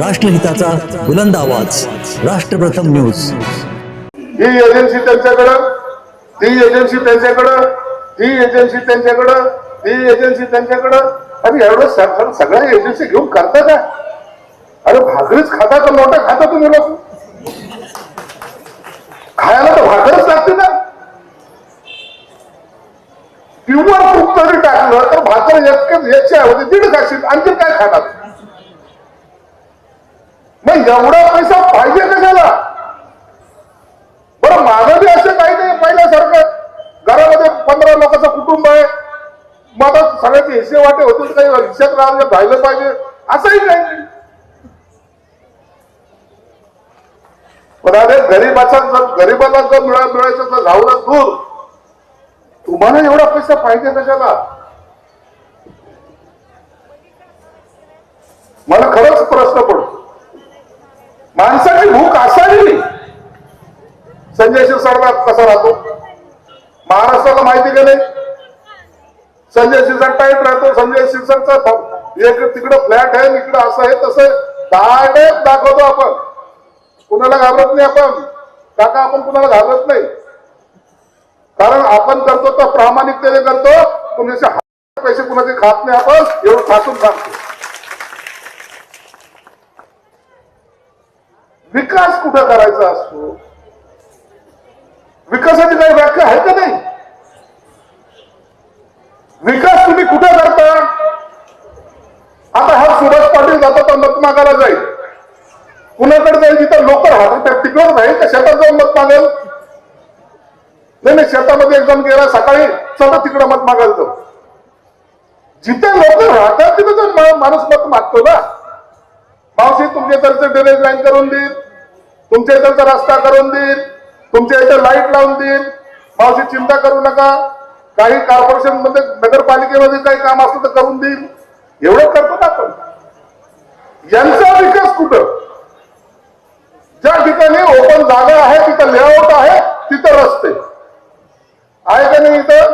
राष्ट्रहिताचा बुलंद आवाज. राष्ट्रप्रथम न्यूज. ही एजन्सी त्यांच्याकडं ती एजन्सी त्यांच्याकडं ही एजन्सी त्यांच्याकडं ती एजन्सी त्यांच्याकडं. आणि एवढं सगळ्या एजन्सी घेऊन करता का अरे भाकरीच खाता का नोटा खाता तुम्ही लोक. खायला तर भाकरच लागते ना. किंवा तूप जरी टाकलं तर भाकर एक याच्या ऐवजी दीड खाशील आणखी काय खाणार? एवढा पैसा पाहिजे कशाला? बरं माझं बी असं काही नाही पहिल्यासारखं. घरामध्ये पंधरा लोकांचं कुटुंब आहे. मग सगळ्याचे हिस्से वाटे होतील काही हिस्स्यात राहिले राहिलं पाहिजे. असंही काही नाही. पण अरे गरीबाचा जर गरीबाला जर मिळा मिळायचं तर राहूनच दूर. तुम्हाला एवढा पैसा पाहिजे कशाला? मला खरंच प्रश्न पडतो. संजय कसा राहतो? महाराष्ट्राला माहिती का नाही? संजय शिरसाट टाईट राहतो. संजय शिरसाटचा एक तिकडं फ्लॅट आहे इकडं असं आहे तसं डायरेक्ट दाखवतो आपण. कुणाला घाबरत नाही आपण. काका आपण कुणाला घाबरत नाही. कारण आपण करतो तर प्रामाणिकतेने करतो. कुणाचे हात पैसे कुणाचे खात नाही आपण. एवढं खातून सांगतो. विकास कुठं करायचा असतो? विकासाची काही व्याख्या आहे का नाही? विकास तुम्ही कुठे करता? आता हा सुरज पाटील जातो तर मत मागायला जाईल. कुणाकडे जाईल? जिथं लोक राहतात तिकडच नाही का शेतात जाऊन मत मागेल. नाही नाही शेतामध्ये एक जण गेला सकाळी चला तिकडं मत मागायला जाऊ. जिथे लोक राहतात तिथे जाऊन माणूस मत मागतो ना. मावशी तुमच्या इथलचं ड्रेनेज लाईन करून देईल. तुमच्या इथलचा रस्ता करून देईल. तुमच्या इथं लाइट लावून देईल मावशी चिंता करू नका. काही कॉर्पोरेशनमध्ये नगरपालिकेमध्ये काही काम असलं तर करून देईल एवढं करतो ना आपण. यांचा विकास कुठं? ज्या ठिकाणी ओपन जागा आहे तिथं लेआउट आहे तिथं रस्ते. आहे का नाही इथं?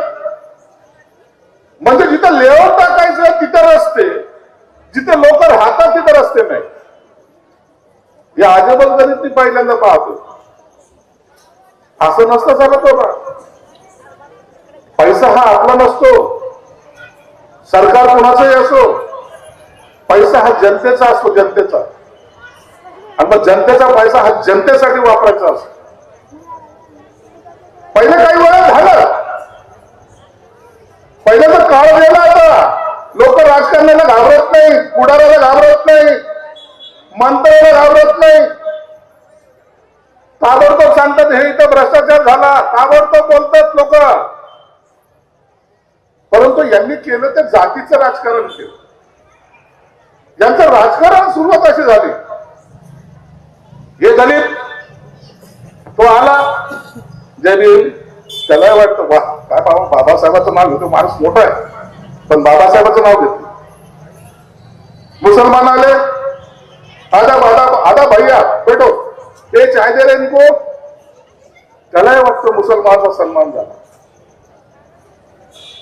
म्हणजे जिथं लेआउट टाकायचं तिथं रस्ते. जिथे लोक राहतात तिथं रस्ते नाही. या अजबल गणित ती पहिल्यांदा पाहतो. असं नसतं चालत बाबा. पैसा हा आपला नसतो. सरकार कोणाचाही असो पैसा हा जनतेचा असतो जनतेचा. आणि मग जनतेचा पैसा हा जनतेसाठी वापरायचा असतो. पहिले काही वेळा झालं. पहिल्याचा काळ गेला आता लोक राजकारण्याला घाबरत नाही पुढाऱ्याला घाबरत नाही मंत्र्याला घाबरत नाही ताबडतोब सांगतात हे इथं भ्रष्टाचार झाला. ताबडतोब बोलतात लोक. परंतु यांनी केलं ते जातीचं राजकारण केलं. यांचं राजकारण सुरुवात अशी झाली. हे दलित तो आला. जय भीम. त्याला वाटतं वा काय बाबा बाबासाहेबाचं नाव घेतो माणूस मोठा आहे. पण बाबासाहेबाचं नाव घेतो. मुसलमान आले. आधा आधा आधा भैया भेटो ते चाय दे रहे इनको त्यालाही वाटतं मुसलमानचा सन्मान झाला.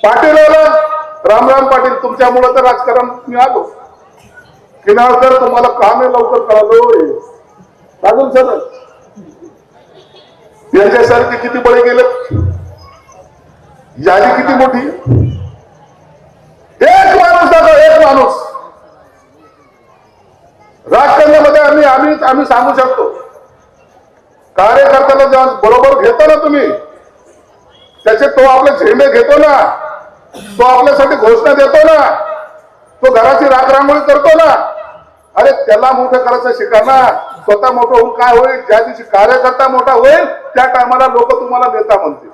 पाटील आला पाटील तुमच्यामुळे तर राजकारण मी आलो. किनाळकर तुम्हाला काम आहे लवकर कळालो अजून सर यांच्यासारखे किती बळे गेले यादी किती मोठी? एक माणूस दादा एक माणूस. राजकारणामध्ये आम्ही आम्ही आम्ही सांगू शकतो. कार्यकर्त्याला जेव्हा बरोबर घेतो ना तुम्ही त्याचे तो आपले झेंडे घेतो ना तो आपल्यासाठी घोषणा देतो ना तो घराची राखरांगोळी करतो ना. अरे त्याला मोठं करायचं शिका ना. स्वतः मोठं होऊन काय होईल? ज्या दिवशी कार्यकर्ता मोठा होईल त्या टायमाला लोक तुम्हाला नेता म्हणतील.